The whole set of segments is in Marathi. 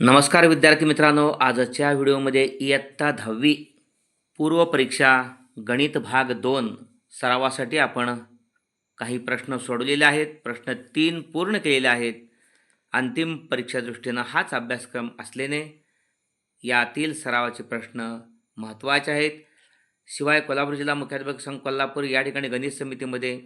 नमस्कार विद्यार्थी मित्रांनो आजच्या व्हिडिओमध्ये इयत्ता दहावी पूर्वपरीक्षा गणित भाग दोन सरावासाठी आपण काही प्रश्न सोडवलेले आहेत. प्रश्न तीन पूर्ण केलेले आहेत. अंतिम परीक्षा दृष्टीनं हाच अभ्यासक्रम असल्याने यातील सरावाचे प्रश्न महत्त्वाचे आहेत. शिवाय कोल्हापूर जिल्हा मुख्याध्यापक संघ कोल्हापूर या ठिकाणी गणित समितीमध्ये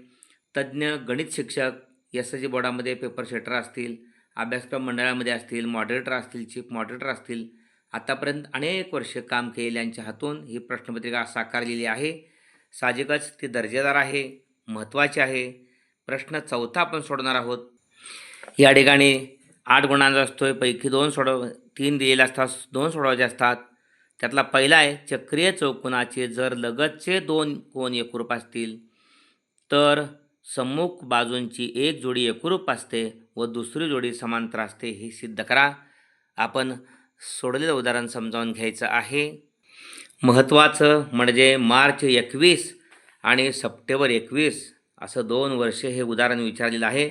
तज्ज्ञ गणित शिक्षक एस एस जी बोर्डामध्ये पेपर सेटर असतील. अभ्यासक्रम मंडळामध्ये असतील मॉडरेटर असतील चीफ मॉडरेटर असतील आतापर्यंत अनेक वर्ष काम केलेल्यांच्या हातून ही प्रश्नपत्रिका साकारलेली आहे. साहजिकच ती दर्जेदार आहे महत्त्वाची आहे. प्रश्न चौथा आपण सोडणार आहोत. या ठिकाणी आठ गुणांचा असतो पैकी दोन सोडव तीन दिलेले असतात दोन सोडवायचे असतात. त्यातला पहिला आहे चक्रीय चौकोनाचे जर लगतचे दोन कोण एकरूप असतील तर सम्मुख बाजूंची एक जोडी एकरूप असते. व दुसरी जोडी समांतर असते हे सिद्ध करा. आपण सोडलेलं उदाहरण समजावून घ्यायचं आहे. महत्त्वाचं म्हणजे मार्च एकवीस आणि सप्टेंबर एकवीस असं दोन वर्ष हे उदाहरण विचारलेलं आहे.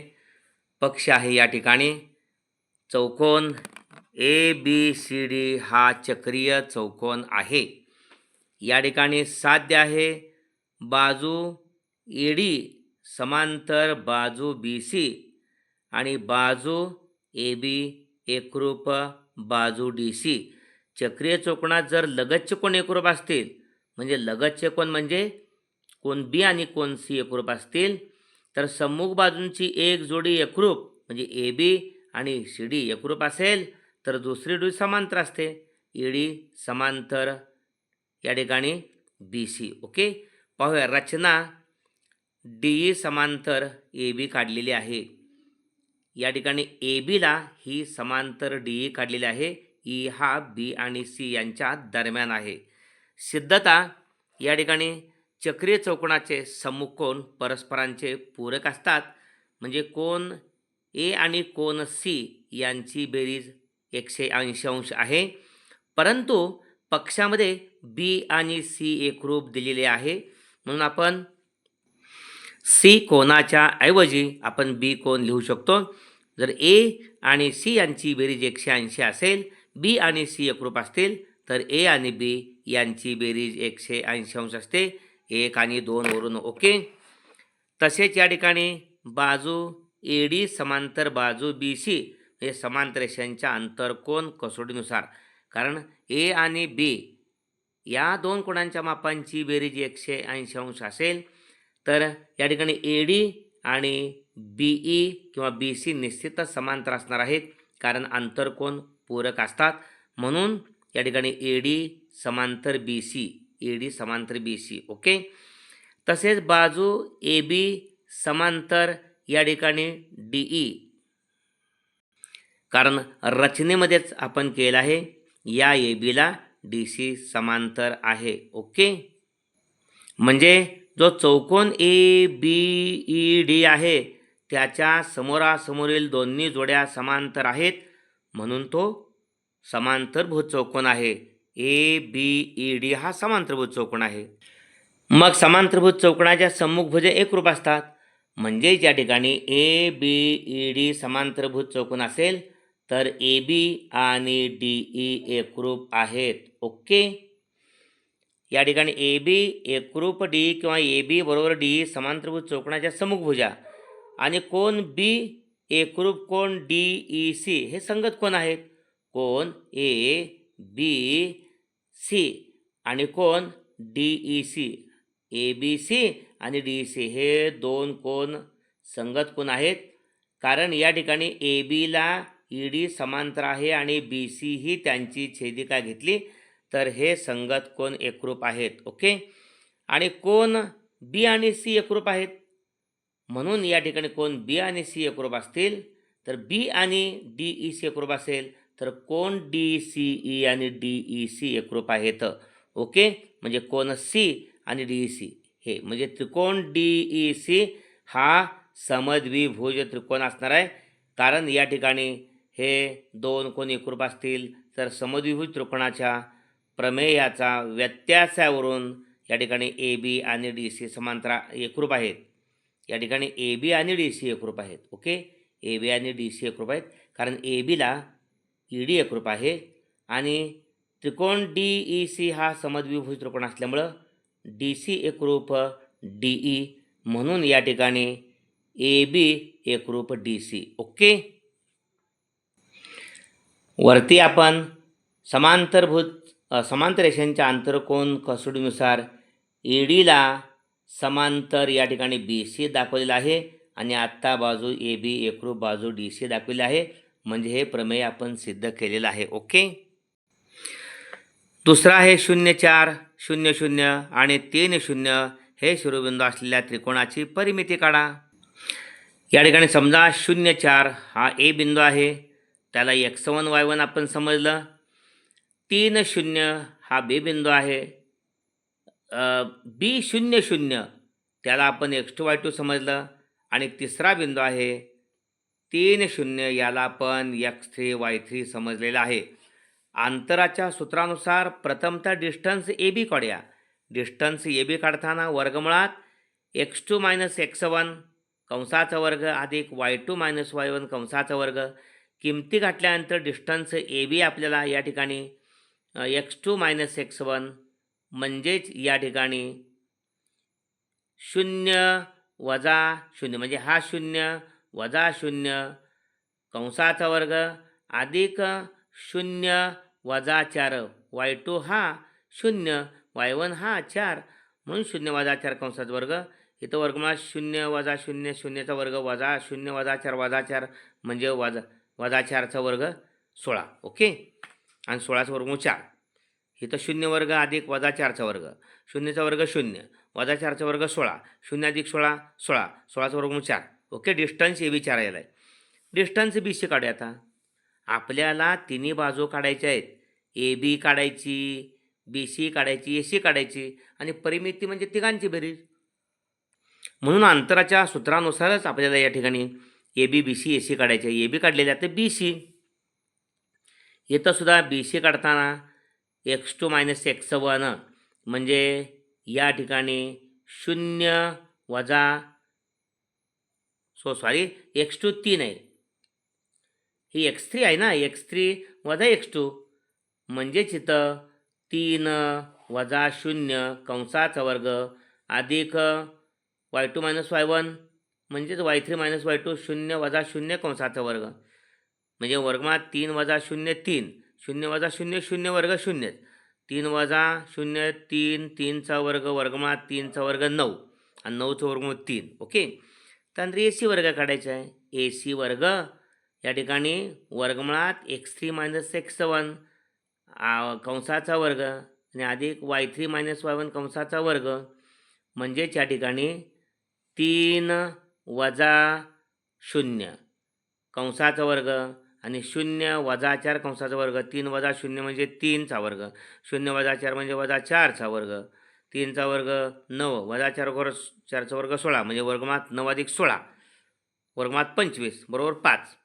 पक्ष आहे या ठिकाणी. चौकोन ए बी सी डी हा चक्रीय चौकोन आहे. या ठिकाणी साध्य आहे. बाजू एडी समांतर बाजू बी सी आणि बाजू ए बी एकरूप बाजू डी सी. चक्रीय चौकोनात जर लगतचे कोण एकरूप असतील म्हणजे लगतचे कोण म्हणजे कोण बी आणि कोण सी एकरूप असतील तर सम्मुख बाजूंची एक जोडी एकरूप म्हणजे ए बी आणि सी डी एकरूप असेल तर दुसरी डोळी समांतर असते. ई डी समांतर या ठिकाणी बी सी. ओके? पाहूया रचना. डी ई समांतर ए बी काढलेली आहे. या ठिकाणी ए बीला ही समांतर डी ई काढलेली आहे. ई हा बी आणि सी यांच्या दरम्यान आहे. सिद्धता या ठिकाणी चक्रीय चौकोनाचे सम्मुख कोण परस्परांचे पूरक असतात. म्हणजे कोण ए आणि कोण सी यांची बेरीज एकशे ऐंशी अंश आहे. परंतु पक्षामध्ये बी आणि सी एकरूप दिलेले आहे. म्हणून आपण सी कोणाच्या ऐवजी आपण बी कोण लिहू शकतो. जर ए आणि सी यांची बेरीज एकशे ऐंशी असेल बी आणि सी एकरूप असतील तर ए आणि बी यांची बेरीज एकशे ऐंशी अंश असते. एक आणि दोनवरून ओके. तसेच या ठिकाणी बाजू ए डी समांतर बाजू बी सी हे समांतर रेषांच्या अंतरकोन कसोटीनुसार. कारण ए आणि बी या दोन कोणांच्या मापांची बेरीज एकशे ऐंशी अंश असेल तर या ठिकाणी ए डी आणि बी ई किंवा बी सी निश्चितच समांतर असणार आहेत कारण आंतरकोन पूरक असतात. म्हणून या ठिकाणी ए डी समांतर बी सी ए डी समांतर बी सी ओके तसेच बाजू ए बी समांतर या ठिकाणी डी ई कारण रचनेमध्येच आपण केलं आहे या ए बीला डी सी समांतर आहे ओके म्हणजे जो चौकोन ए बी ई डी आहे त्याच्या समोरासमोरील दोन्ही जोड्या समांतर आहेत. म्हणून तो समांतरभूत चौकोन आहे. ए बी ई डी हा समांतरभूत चौकोन आहे. मग समांतरभूत चौकोनाच्या सम्मुख भुजे एकरूप असतात. म्हणजे ज्या ठिकाणी ए बी ई डी समांतरभूत चौकोन असेल तर ए बी आणि डी ई e एकरूप आहेत. ओके? या ठिकाणी ए बी एकरूप डी किंवा ए बी बरोबर डी समांतरभूत चौकोनाच्या सम्मुख भुजा. आणि कोण बी? एकरूप कोण? D E C. हे संगत कोण आहेत? कोण? A B C. आणि कोण? D E C. A B C आणि डी ई सी. हे दोन कोण संगत कोण आहेत? कारण या ठिकाणी ए बीला ई डी समांतर आहे आणि बी सी ही त्यांची छेदिका घेतली. तर हे संगत कोण एकरूप आहेत? ओके? आणि कोण बी आणि सी एकरूप आहेत? म्हणून या ठिकाणी कोण बी आणि सी एकरूप असतील तर बी आणि डी ई सी एकरूप असेल तर कोण डी सी ई आणि डी ई सी एकरूप आहेत? ओके? म्हणजे कोण सी आणि डी ई सी? हे म्हणजे त्रिकोण डी ई सी हा समद्विभुज त्रिकोण असणार आहे. कारण या ठिकाणी हे दोन कोण एकरूप असतील तर समद्विभुज त्रिकोणाच्या प्रमेयाचा व्यत्यासावरून या ठिकाणी ए बी आणि डी सी समांतरा एकरूप आहेत. या ठिकाणी ए बी आणि डी सी एकरूप आहेत. ओके ए बी आणि डी सी एकरूप आहेत. कारण ए बीला ई डी एकरूप आहे. आणि त्रिकोण डी ई सी हा समद्विभुज त्रिकोण असल्यामुळं डी सी एकरूप डी ई म्हणून या ठिकाणी ए बी एकरूप डी सी ओके वरती आपण समांतरभूत समांतर रेषांच्या आंतरकोन कसोडीनुसार ई डीला समांतर या ठिकाणी बी सी दाखवलेलं आहे आणि आत्ता बाजू ए बी एकरूप बाजू डी सी दाखवली आहे. म्हणजे हे प्रमेय आपण सिद्ध केलेलं आहे. ओके? दुसरा आहे शून्य चार शून्य शून्य आणि तीन शून्य. हे शिरोबिंदू असलेल्या त्रिकोणाची परिमिती काढा. या ठिकाणी समजा शून्य चार हा ए बिंदू आहे. त्याला एक्स वन वाय वन आपण समजलं. तीन शून्य हा बी बिंदू आहे. बी शून्य शून्य. त्याला आपण एक्स टू वाय टू समजलं. आणि तिसरा बिंदू आहे तीन शून्य. याला आपण एक्स थ्री वाय थ्री समजलेलं आहे. अंतराच्या सूत्रानुसार प्रथमतः डिस्टन्स ए बी काढूया. डिस्टन्स ए बी काढताना वर्गमुळात X two minus X one कंसाचा वर्ग अधिक Y two minus Y one कंसाचा वर्ग. किमती घातल्यानंतर डिस्टन्स ए बी आपल्याला या ठिकाणी X two minus X one म्हणजेच या ठिकाणी शून्य वजा शून्य म्हणजे हा शून्य वजा शून्य कंसाचा वर्ग अधिक शून्य वजा चार वाय टू हा शून्य वाय वन हा चार म्हणून शून्य वजा चार कंसाचा वर्ग. इथं वर्गमुळात शून्य वजा शून्य शून्यचा वर्ग वजा शून्य वजा चार वजा चार म्हणजे वजा वजा चारचा वर्ग सोळा ओके? आणि सोळाचा वर्ग चार. इथं शून्य वर्ग अधिक वजा चारचा वर्ग. शून्यचा वर्ग शून्य वजा चारचा वर्ग सोळा शून्य अधिक सोळा सोळा सोळाचा वर्ग चार. ओके डिस्टन्स ए बी चार आलेला आहे डिस्टन्स बी सी काढूया आता. आपल्याला तिन्ही बाजू काढायच्या आहेत. ए बी काढायची बी सी काढायची ए सी काढायची आणि परिमिती म्हणजे तिघांची बेरीज. म्हणून अंतराच्या सूत्रानुसारच आपल्याला या ठिकाणी A B B C A C काढायची. आहे ए बी काढलेले आहे. तर बी सी इथंसुद्धा बी सी काढताना X two minus X one म्हणजे या ठिकाणी शून्य वजा सो सॉरी एक्स टू तीन आहे. ही एक्स थ्री आहे ना एक्स थ्री वजा एक्स टू म्हणजेच इथं तीन वजा शून्य कंसाचा वर्ग अधिक y two minus y one म्हणजेच y three minus y two शून्य वजा शून्य कंसाचा वर्ग. म्हणजे वर्गमात तीन वजा शून्य तीन शून्य वजा शून्य शून्य वर्ग शून्य तीन वजा शून्य तीन तीनचा वर्ग वर्गमात तीनचा वर्ग नऊ. आणि नऊचा वर्ग तीन ओके? त्यानंतर ए सी वर्ग काढायचा आहे. ए सी वर्ग या ठिकाणी वर्गमुळात x three minus x one कंसाचा वर्ग आणि अधिक y three minus y one कंसाचा वर्ग. म्हणजेच या ठिकाणी तीन वजा शून्य कंसाचा वर्ग आणि शून्य वजा चार कंसाचा वर्ग तीन वजा शून्य म्हणजे तीनचा वर्ग शून्य वजा चार म्हणजे वजा चारचा वर्ग तीनचा वर्ग नऊ वजा चार वर चारचा वर्ग सोळा म्हणजे वर्गमात नऊ अधिक सोळा वर्गमात पंचवीस बरोबर पाच.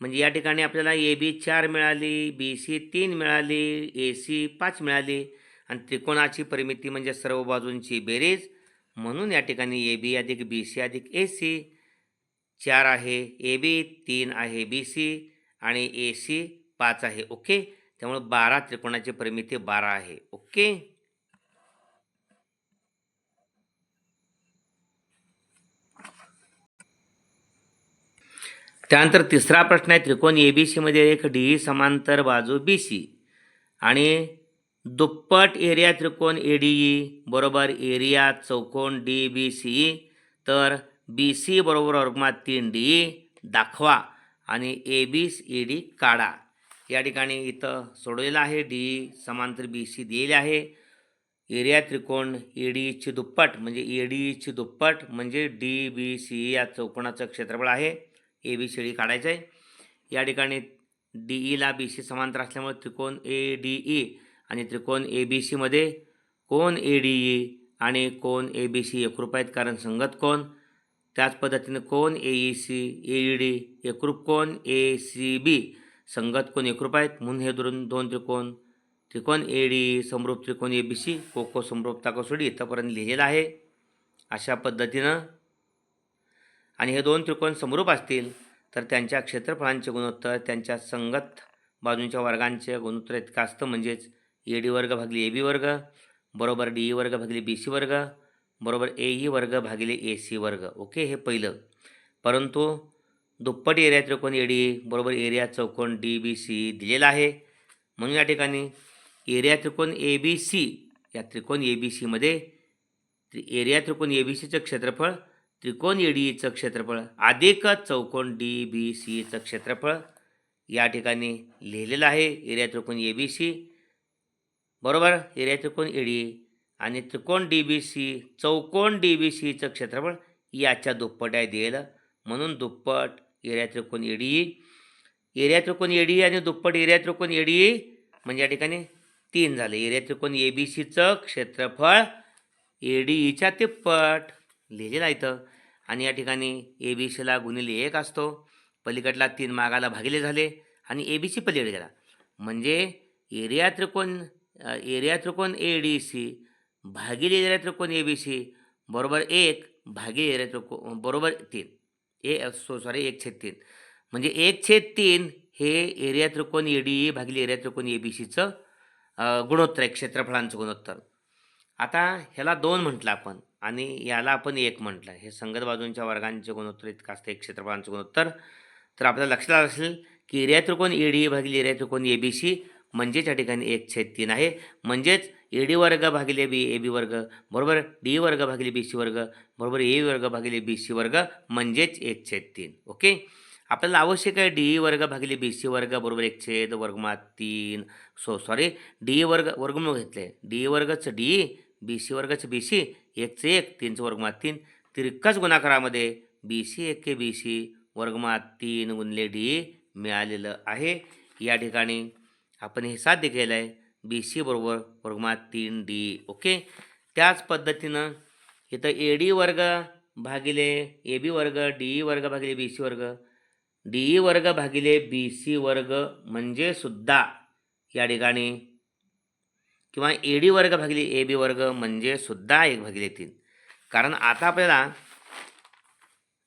म्हणजे या ठिकाणी आपल्याला ए बी चार मिळाली बी सी तीन मिळाली ए सी पाच मिळाली आणि त्रिकोणाची परिमिती म्हणजे सर्व बाजूंची बेरीज. म्हणून या ठिकाणी ए बी अधिक बी सी अधिक ए सी चार आहे ए बी तीन आहे बी सी आणि ए सी पाच आहे. ओके? त्यामुळे बारा त्रिकोणाची परिमिती बारा आहे. ओके? त्यानंतर तिसरा प्रश्न आहे त्रिकोण ए बी सीमध्ये एक डी समांतर बाजू बी सी. आणि दुप्पट एरिया त्रिकोण ए डी ई बरोबर एरिया चौकोन डी बी सी. तर बी सी बरोबर वर्गमात तीन डी दाखवा. आणि ए बी ए डी काढा. या ठिकाणी इथं सोडलेलं आहे. डी समांतर बी सी दिलेले आहे. एरिया त्रिकोण ए डी ईची दुप्पट म्हणजे ए डी ईची दुप्पट म्हणजे डी बी सी या चौकोनाचं क्षेत्रफळ आहे. ए बी सी डी काढायचं आहे या ठिकाणी डी ईला बी सी समांतर असल्यामुळे त्रिकोण ए डी ई आणि त्रिकोण ए बी सीमध्ये कोण ए डी ई आणि कोण ए बी सी एकरूप आहेत? कारण संगत कोण? त्याच पद्धतीने कोण? A E C A E D एकरूप कोण? ए सी बी संगत कोण? एकरूप आहेत. म्हणून हे दोन दोन त्रिकोण. त्रिकोण ए डी समरूप त्रिकोण ए बी सी कोको समरूप ताकोसोडी इथंपर्यंत लिहिलेलं आहे. अशा पद्धतीनं. आणि हे दोन त्रिकोण समरूप असतील तर त्यांच्या क्षेत्रफळांचे गुणोत्तर त्यांच्या संगत बाजूंच्या वर्गांचे गुणोत्तर इतकं असतं. म्हणजेच ए डी वर्ग भागली ए बी वर्ग बरोबर डी ई वर्ग भागली बी सी वर्ग बरोबर ए ई वर्ग भागिले ए सी वर्ग. ओके हे पहिलं. परंतु दुप्पट एरिया त्रिकोण ए डी बरोबर एरिया चौकोन डी बी सी दिलेला आहे. म्हणून या ठिकाणी एरिया त्रिकोण ए बी सी या त्रिकोण ए बी सीमध्ये त्रि एरिया त्रिकोण ए बी सीचं क्षेत्रफळ त्रिकोण ए ईचं क्षेत्रफळ अधिक चौकोन डी बी सीचं क्षेत्रफळ या ठिकाणी लिहिलेलं आहे. एरिया त्रिकोण ए बी सी बरोबर? एरिया त्रिकोण ए डी आणि त्रिकोण डी बी सी चौकोन डी बी सीचं क्षेत्रफळ याच्या दुप्पट आहे दिलेलं. म्हणून दुप्पट एरिया त्रिकोण ए डी एरिया त्रिकोण एडी आणि दुप्पट एरिया त्रिकोण एडी म्हणजे या ठिकाणी तीन झाले. एरिया त्रिकोण ए बी सीचं क्षेत्रफळ ए डी ईच्या तिप्पट. लिहिलेलं आहे इथं. आणि या ठिकाणी ए बी सीला गुणिले एक असतो. पलीकडला तीन मागाला भागिले झाले आणि ए बी सी पलीकडे गेला. म्हणजे एरिया त्रिकोण एरिया त्रिकोण ए डी सी भागिले एरिया त्रिकोण ए बी सी बरोबर एक भागिले एरिया त्रिकोण बरोबर तीन. ए सो सॉरी एक छेद तीन. म्हणजे एक छेद तीन हे एरिया त्रिकोण ए डी ई भागिले एरिया त्रिकोण ए बी सीचं गुणोत्तर आहे क्षेत्रफळांचं गुणोत्तर. आता ह्याला दोन म्हटलं आपण आणि याला आपण एक म्हटलं. हे संगत बाजूंच्या वर्गांचे गुणोत्तर इतकं असतं एक क्षेत्रफळांचं गुणोत्तर. तर आपल्याला लक्षात असेल की एरिया त्रिकोण ए डी भागिले एरिया त्रिकोण ए बी सी म्हणजेच या ठिकाणी एक छेद तीन आहे. म्हणजेच ए डी वर्ग भागिले बी ए बी वर्ग बरोबर डी वर्ग भागिले बी सी वर्ग बरोबर ए वर्ग भागिले बी सी वर्ग म्हणजेच एक छेद तीन ओके आपल्याला आवश्यक आहे डी वर्ग भागिले बी सी वर्ग बरोबर एक छेद वर्गमात तीन सो सॉरी डी वर्ग वर्गमूळ घेतले डी वर्गचं डी बी सी वर्गाचं बी सी एकचं एक तीनचं वर्गमात तीन तिरकाच गुणाकारामध्ये बी सी एक के बी सी वर्गमात तीन गुणले डी मिळालेलं आहे या ठिकाणी आपण हे साध्य केलं आहे बी सी बरोबर वर्गमात तीन डी ओके त्याच पद्धतीनं इथं ए डी वर्ग भागिले ए बी वर्ग डी ई वर्ग भागिले बी सी वर्ग. डी ई वर्ग भागिले बी सी वर्ग म्हणजे सुद्धा या ठिकाणी किंवा ए डी वर्ग भागिले ए बी वर्ग म्हणजे सुद्धा एक भागिले तीन. कारण आता आपल्याला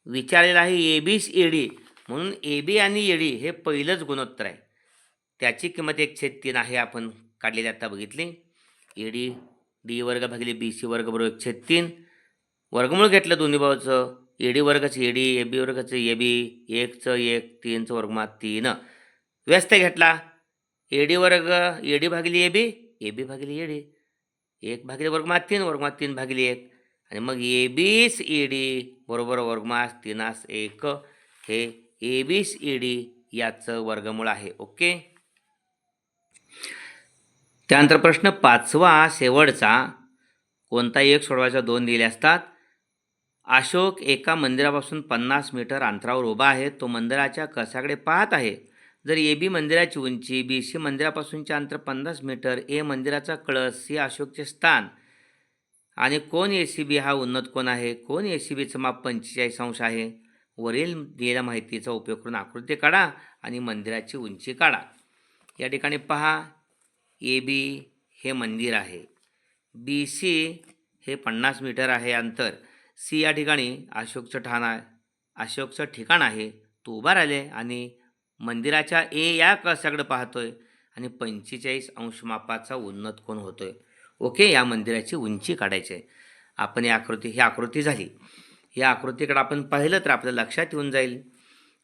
विचारलेलं आहे ए बीस ए डी म्हणून ए बी आणि ए डी हे पहिलंच गुणोत्तर आहे. त्याची किंमत एक छेद तीन आहे आपण. काढलेली आत्ता बघितली. ए डी डी वर्ग भागिले बी सी वर्ग बरोबर एक तीन. वर्गमूळ घेतलं दोन्ही भावाचं. ए डी वर्गाचं ए डी ए बी वर्गाचं ए बी एकचं एक तीनचं वर्गमा तीन. व्यस्त घेतला. ए डी वर्ग ए डी भागिले ए बी ए बी भागिले ए डी एक भागिले वर्गमा तीन वर्गमात तीन भागिले एक. आणि मग ए बीस ए डी बरोबर वर्गमास तीनास एक. हे ए बीस ए डी याचं वर्गमूळ आहे. ओके? त्यानंतर प्रश्न पाचवा शेवटचा. कोणता एक सोडवायचा दोन दिले असतात. अशोक एका मंदिरापासून पन्नास मीटर अंतरावर उभा आहे. तो मंदिराच्या कशाकडे पाहत आहे? जर ए बी मंदिराची उंची बी सी मंदिरापासूनचे अंतर पन्नास मीटर ए मंदिराचा कळस सी अशोकचे स्थान. आणि कोण ए सी बी हा उन्नत कोण आहे? कोण ए सी बीचं माप पंचेचाळीस अंश आहे? वरील दिलेल्या माहितीचा उपयोग करून आकृती काढा आणि मंदिराची उंची काढा. या ठिकाणी पहा. ए बी हे मंदिर आहे. बी सी हे पन्नास मीटर आहे अंतर. सी या ठिकाणी अशोकचं ठाण आहे. अशोकचं ठिकाण आहे. तो उभा राहिले आणि मंदिराच्या ए या कळसाकडे पाहतोय? आणि पंचेचाळीस अंश मापाचा उन्नत कोण होतोय? ओके या मंदिराची उंची काढायची आहे. आपण ही आकृती ही आकृती झाली. या आकृतीकडे आपण पाहिलं तर आपल्या लक्षात येऊन जाईल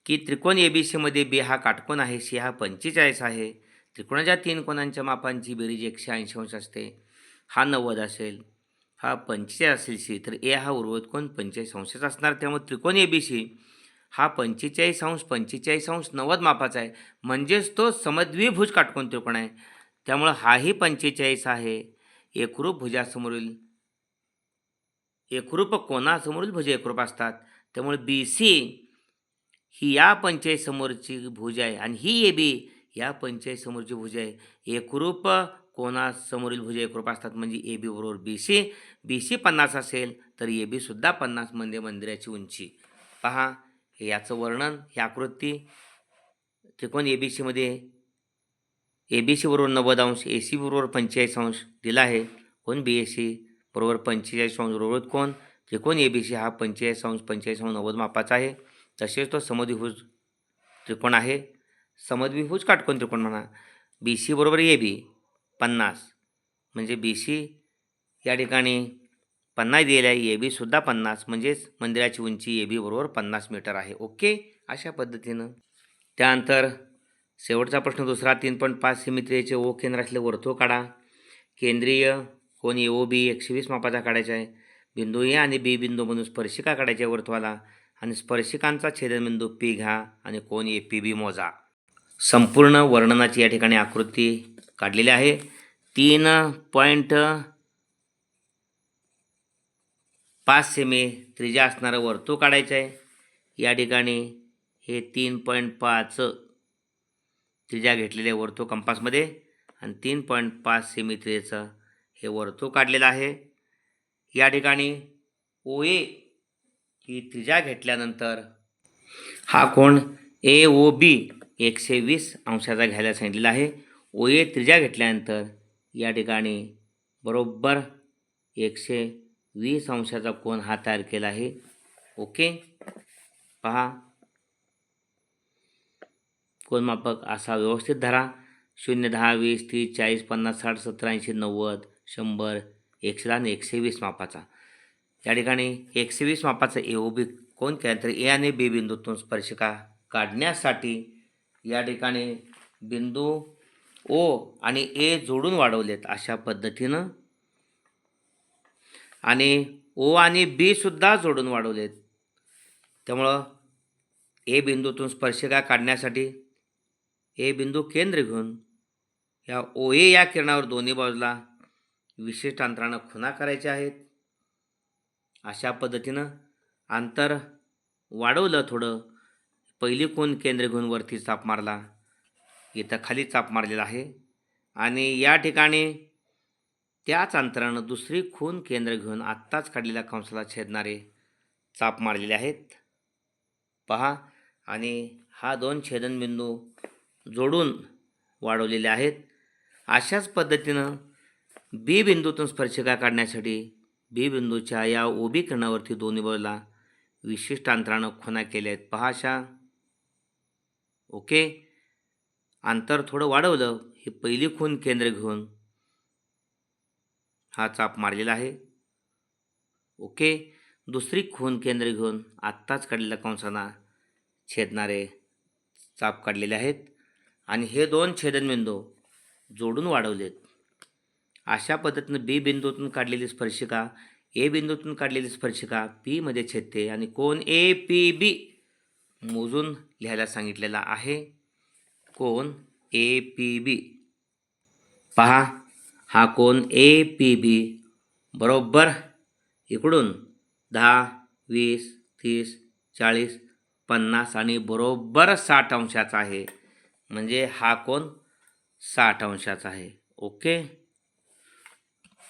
की त्रिकोण ए बी सीमध्ये बी हा काटकोन आहे सी हा पंचेचाळीस आहे. त्रिकोणाच्या तीन कोणांच्या मापांची बेरीज एकशे ऐंशी अंश असते. हा नव्वद असेल हा पंचेचाळीस असेल सी तर ए हा उर्वरित कोण पंचेचाळीस अंशाचा असणार. त्यामुळे त्रिकोण ए बी सी हा पंचेचाळीस अंश पंचेचाळीस अंश नव्वद मापाचा आहे. म्हणजेच तो समद्विभुज काटकोन त्रिकोण आहे. त्यामुळं हाही पंचेचाळीस आहे. एकरूप भुजासमोरील एकरूप कोणासमोरील भुज एकरूप असतात. त्यामुळे बी सी ही या पंचायत समोरची भुज आहे. आणि ही ए बी या पंचायत समोरची भुज आहे एकरूप कोणासमोरील भुज एकरूप असतात? म्हणजे ए बी बरोबर बी सी. बी सी पन्नास असेल तर ए बी सुद्धा पन्नास म्हणजे मंदिराची उंची. पहा हे याचं वर्णन ही आकृती. त्रिकोण ए बी सीमध्ये ए बी सी बरोबर नव्वद अंश ए सी बरोबर पंचेचाळीस अंश दिला आहे. कोण? बी एस सी बरोबर पंचेचाळीस अंश बरोबर कोण? त्रिकोण ए बी सी हा पंचेचाळीस अंश पंचेचाळीस अंश नव्वद मापाचा आहे. तसेच तो समद्विभुज त्रिकोण आहे. समद्विभुज काटकोन त्रिकोण म्हणा. बी सी बरोबर ए बी पन्नास. म्हणजे बी सी या ठिकाणी पन्नास दिलेला आहे ए बीसुद्धा पन्नास. म्हणजेच मंदिराची उंची ए बी बरोबर पन्नास मीटर आहे. ओके? अशा पद्धतीनं. त्यानंतर शेवटचा प्रश्न दुसरा तीन पॉईंट पाच सिमित्रियेचे ओ केंद्र असले वर्तुळ काढा. केंद्रीय कोण ए ओ बी एकशे वीस मापाचा काढायचा आहे. बिंदू ए आणि बी बिंदूमधून स्पर्शिका काढायच्या आहे वर्तुळाला आणि स्पर्शिकांचा छेदनबिंदू पी घ्या आणि कोण ए पी बी मोजा. संपूर्ण वर्णनाची या ठिकाणी आकृती काढलेली आहे. तीन पॉईंट पाच सेमी त्रिज्या असणारं वर्तुळ काढायचं आहे. या ठिकाणी हे तीन पॉईंट पाच त्रिज्या घेतलेले वर्तुळ कंपासमध्ये आणि तीन पॉईंट पाच सेमी त्रिजेचं हे वर्तुळ काढलेलं आहे. या ठिकाणी ओ ए ही त्रिज्या घेतल्यानंतर हा कोण? ए ओ बी एकशे वीस अंशाचा घ्यायला सांगितलेला आहे. ओ ए घेतल्यानंतर या ठिकाणी बरोबर एकशे वीस अंशाचा कोण हा तयार केला आहे. ओके? पहा. कोणमापक असा व्यवस्थित धरा. शून्य दहा वीस तीस चाळीस पन्नास साठ सत्तर ऐंशी नव्वद शंभर एकशे दहा आणि एकशे वीस मापाचा. या ठिकाणी एकशे वीस मापाचा ए ओ बी कोण केल्यानंतर तर ए आणि बी बिंदूतून स्पर्शिका काढण्यासाठी या ठिकाणी बिंदू ओ आणि ए जोडून वाढवलेत अशा पद्धतीनं. आणि ओ आणि बी सुद्धा जोडून वाढवलेत. त्यामुळं ए बिंदूतून स्पर्शिका काढण्यासाठी ए बिंदू केंद्र घेऊन या ओ ए या किरणावर दोन्ही बाजूला विशिष्ट अंतरानं खुणा करायच्या आहेत. अशा पद्धतीनं अंतर वाढवलं थोडं. पहिली कोण केंद्र घेऊन वरती चाप मारला? इथं खाली चाप मारलेला आहे. आणि या ठिकाणी त्याच अंतरानं दुसरी खून केंद्र घेऊन आत्ताच काढलेल्या कंसाला छेदणारे चाप मारलेले आहेत. पहा आणि हा दोन छेदनबिंदू जोडून वाढवलेले आहेत. अशाच पद्धतीनं बी बिंदूतून स्पर्शिका काढण्यासाठी बी बिंदूच्या या ओबी किरणावरती दोन्ही बाजूला विशिष्ट अंतरानं खुणा केल्या आहेत पहा अशा ओके? अंतर थोडं वाढवलं ही पहिली खून केंद्र घेऊन. हा चाप मारलेला आहे. ओके? दुसरी खून केंद्र घेऊन आत्ताच काढलेल्या कंसांना छेदणारे चाप काढलेले आहेत. आणि हे दोन छेदनबिंदू जोडून वाढवलेत. अशा पद्धतीनं बी बिंदूतून काढलेली स्पर्शिका ए बिंदूतून काढलेली स्पर्शिका पीमध्ये छेदते आणि कोण ए पी बी मोजून लिहायला सांगितलेला आहे. कोण ए पी बी पहा हा कोण ए पी बी बरोबर? इकडून दहा वीस तीस चाळीस पन्नास आणि बरोबर साठ अंशाचा आहे. म्हणजे हा कोण साठ अंशाचा आहे. ओके?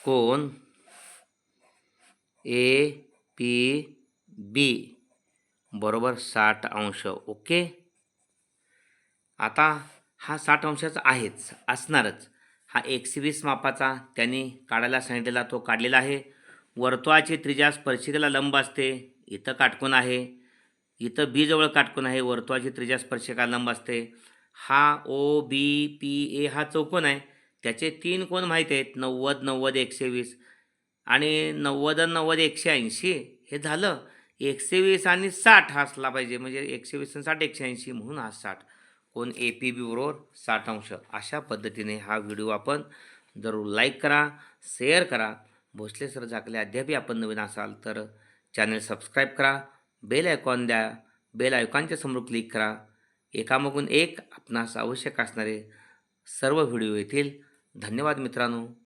कोण ए पी बी बरोबर साठ अंश ओके? आता हा साठ अंशाचा आहेच असणारच. हा एकशे वीस मापाचा त्यांनी काढायला सांगितलेला तो काढलेला आहे. वर्तुळाची त्रिज्या स्पर्शिकेला लंब असते इथं काटकोन आहे. इथं बीजवळ काटकोन आहे वर्तुळाची त्रिज्या स्पर्शिका लंब असते. हा ओ बी पी ए हा चौकोन आहे. त्याचे तीन कोण माहीत आहेत नव्वद नव्वद एकशे वीस. आणि नव्वद नव्वद एकशे ऐंशी हे झालं. एकशे वीस आणि साठ हा असला पाहिजे. म्हणजे एकशे वीस आणि साठ एकशे ऐंशी म्हणून हा साठ. कोण ए पी बी बरोबर साठ अंश. अशा पद्धतीने हा व्हिडिओ आपण जरूर लाईक करा शेअर करा. भोसले सर झाकले अद्यापही आपण नवीन असाल तर चॅनल सबस्क्राईब करा. बेल आयकॉन द्या. बेल आयकॉनच्या समोर क्लिक करा. एकामागून एक आपणास आवश्यक असणारे सर्व व्हिडिओ येतील. धन्यवाद मित्रांनो.